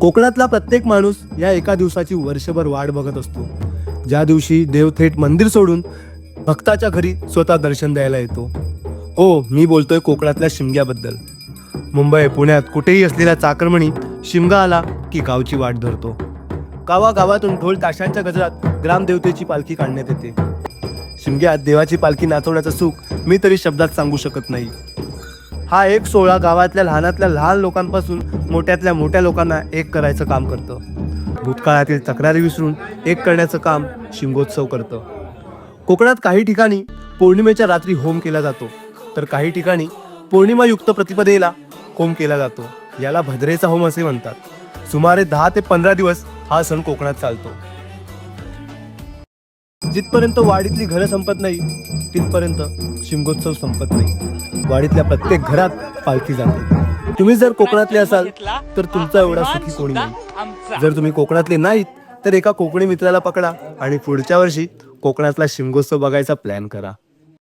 कोकणातला प्रत्येक माणूस या एका दिवसाची वर्षभर वाट बघत असतो. ज्या दिवशी देव थेट मंदिर सोडून भक्ताच्या घरी स्वतः दर्शन द्यायला येतो. हो मी बोलतोय कोकणातल्या शिमग्याबद्दल. मुंबई पुण्यात कुठेही असलेला चाकरमणी शिमगा आला की गावची वाट धरतो. गावागावातून ढोल ताशांच्या गजरात ग्रामदेवतेची पालखी काढण्यात येते. शिमग्यात देवाची पालखी नाचवण्याचं सुख मी तरी शब्दात सांगू शकत नाही. हा एक सोहळा गावातल्या लहानातल्या लहान लोकांपासून मोठ्यातल्या मोठ्या लोकांना एक करायचं काम करतं. भूतकाळातील तक्रारी विसरून एक करण्याचं काम शिमगोत्सव करतं. कोकणात काही ठिकाणी पौर्णिमेच्या रात्री होम केला जातो तर काही ठिकाणी पौर्णिमायुक्त प्रतिपदेला होम केला जातो. याला भद्रेचा होम असे म्हणतात. सुमारे दहा ते पंधरा दिवस हा सण कोकणात चालतो. जिथपर्यंत वाडीतली घरं संपत नाही तिथपर्यंत शिमगोत्सव संपत नाही. वाडीतल्या प्रत्येक घरात पालखी जाते. तुम्ही जर कोकणातले असाल तर तुमचा एवढा सुखी कोणी नाही. जर तुम्ही कोकणातले नाहीत तर एका कोकणी मित्राला पकडा आणि पुढच्या वर्षी कोकणातला शिमगोत्सव बघायचा प्लॅन करा.